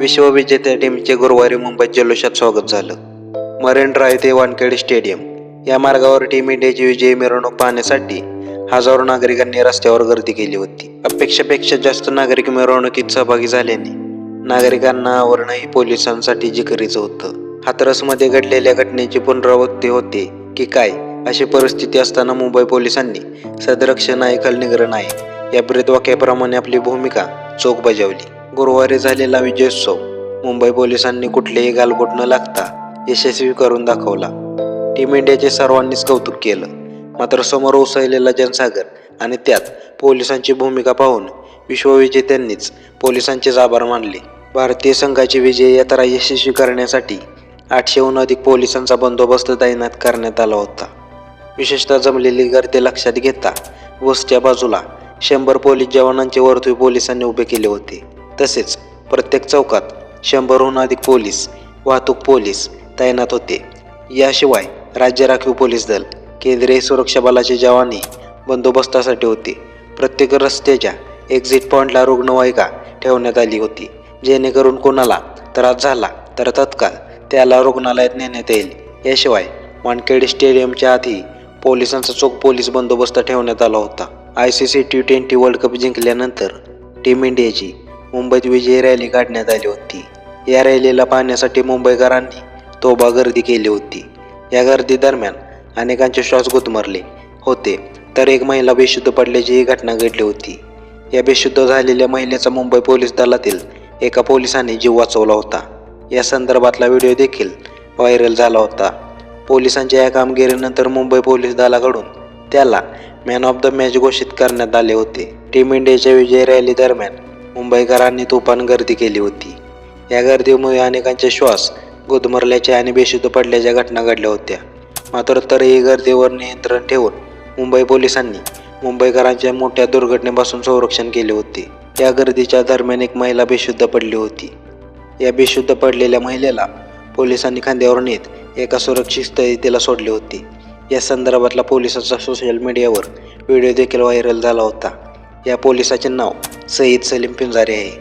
विश्वविजेत्या टीमचे गुरुवारी मुंबईत जल्लोषात स्वागत झालं. मरीन ड्राईव्ह ते वानखेडे स्टेडियम. या मार्गावर टीम इंडियाची विजयी मिरवणूक पाहण्यासाठी हजारो नागरिकांनी रस्त्यावर गर्दी केली होती. अपेक्षेपेक्षा जास्त नागरिक मिरवणुकीत सहभागी झाल्याने नागरिकांना आवरणही पोलिसांसाठी जिकरीचं होतं. हाथरसमध्ये घडलेल्या घटनेची पुनरावृत्ती होते की काय अशी परिस्थिती असताना मुंबई पोलिसांनी सदरक्ष नाही खलनिग्रह नाही या ब्रीदवाक्याप्रमाणे आपली भूमिका चोख बजावली. गुरुवारी झालेला विजयोत्सव मुंबई पोलिसांनी कुठलेही गालबोट न लागता यशस्वी करून दाखवला. टीम इंडियाचे सर्वांनीच कौतुक केलं. मात्र समोर उसळलेला जनसागर आणि त्यात पोलिसांची भूमिका पाहून विश्वविजेत्यांनीच पोलिसांचेच आभार मानले. भारतीय संघाची विजय यात्रा यशस्वी करण्यासाठी आठशेहून अधिक पोलिसांचा बंदोबस्त तैनात करण्यात आला होता. विशेषतः जमलेली गर्दी लक्षात घेता वसच्या बाजूला शंभर पोलीस जवानांचे वर्तुळ पोलिसांनी उभे केले होते. तसेच प्रत्येक चौकात शंभरहून अधिक पोलीस वाहतूक पोलीस तैनात होते. याशिवाय राज्य राखीव पोलीस दल केंद्रीय सुरक्षा बलाचे जवानही बंदोबस्तासाठी होते. प्रत्येक रस्त्याच्या एक्झिट पॉईंटला रुग्णवाहिका ठेवण्यात आली होती. जेणेकरून कोणाला त्रास झाला तर तत्काळ त्याला रुग्णालयात नेण्यात येईल. याशिवाय वानखेड स्टेडियमच्या आधी पोलिसांचा चोख पोलीस बंदोबस्त ठेवण्यात आला होता. I C C T twenty world cup जिंकल्यानंतर टीम इंडियाची मुंबईत विजयी रॅली काढण्यात आली होती. या रॅलीला पाहण्यासाठी मुंबईकरांनी तोबा गर्दी केली होती. या गर्दी दरम्यान अनेकांचे श्वास गुदमरले होते. तर एक महिला बेशुद्ध पडल्याची ही घटना घडली होती. या बेशुद्ध झालेल्या महिलेचा मुंबई पोलीस दलातील एका पोलिसाने जीव वाचवला होता. या संदर्भातला व्हिडिओ देखील व्हायरल झाला होता. पोलिसांच्या या कामगिरीनंतर मुंबई पोलीस दलाकडून त्याला मॅन ऑफ द मॅच घोषित करण्यात आले होते. टीम इंडियाच्या विजय रॅली दरम्यान मुंबईकरांनी तुफान गर्दी केली होती. या गर्दीमुळे अनेकांचे श्वास गुदमरल्याच्या आणि बेशुद्ध पडल्याच्या घटना घडल्या होत्या. मात्र तरीही गर्दीवर नियंत्रण ठेवून मुंबई पोलिसांनी मुंबईकरांच्या मोठ्या दुर्घटनेपासून संरक्षण केले होते. या गर्दीच्या दरम्यान एक महिला बेशुद्ध पडली होती. या बेशुद्ध पडलेल्या महिलेला पोलिसांनी खांद्यावर नेत एका सुरक्षित स्थळी तिला सोडले होते. या संदर्भातला पोलिसाचा सोशल मीडियावर व्हिडिओ देखील व्हायरल झाला होता. या पोलिसाचे नाव सईद सलीम पिंजारे आहे.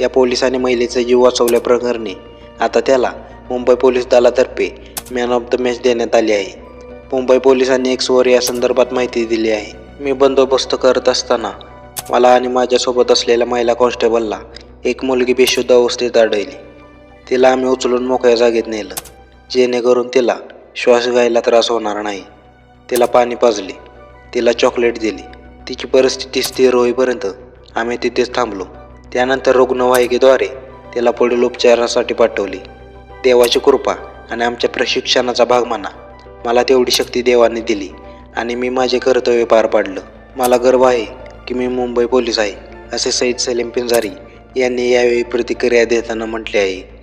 या पोलिसाने महिलेचा जीव वाचवल्याप्रकरणी आता त्याला मुंबई पोलीस दलातर्फे मॅन ऑफ द मॅच देण्यात आली आहे. मुंबई पोलिसांनी एक्सवर या संदर्भात माहिती दिली आहे. मी बंदोबस्त करत असताना मला आणि माझ्यासोबत असलेल्या महिला कॉन्स्टेबलला एक मुलगी बेशुद्ध अवस्थेत आढळली. तिला आम्ही उचलून मोकळ्या जागेत नेलं जेणेकरून तिला श्वास घ्यायला त्रास होणार नाही. तिला पाणी पाजले तिला चॉकलेट दिली. तिची परिस्थिती स्थिर होईपर्यंत आम्ही तिथेच थांबलो. त्यानंतर रुग्णवाहिकेद्वारे तिला पुढील उपचारासाठी पाठवली. देवाची कृपा आणि आमच्या प्रशिक्षणाचा भाग म्हणा मला तेवढी शक्ती देवाने दिली आणि मी माझे कर्तव्य पार पाडलं. मला गर्व आहे की मी मुंबई पोलीस आहे असे सईद सलीम पिंजारी यांनी यावेळी प्रतिक्रिया देताना म्हटले आहे.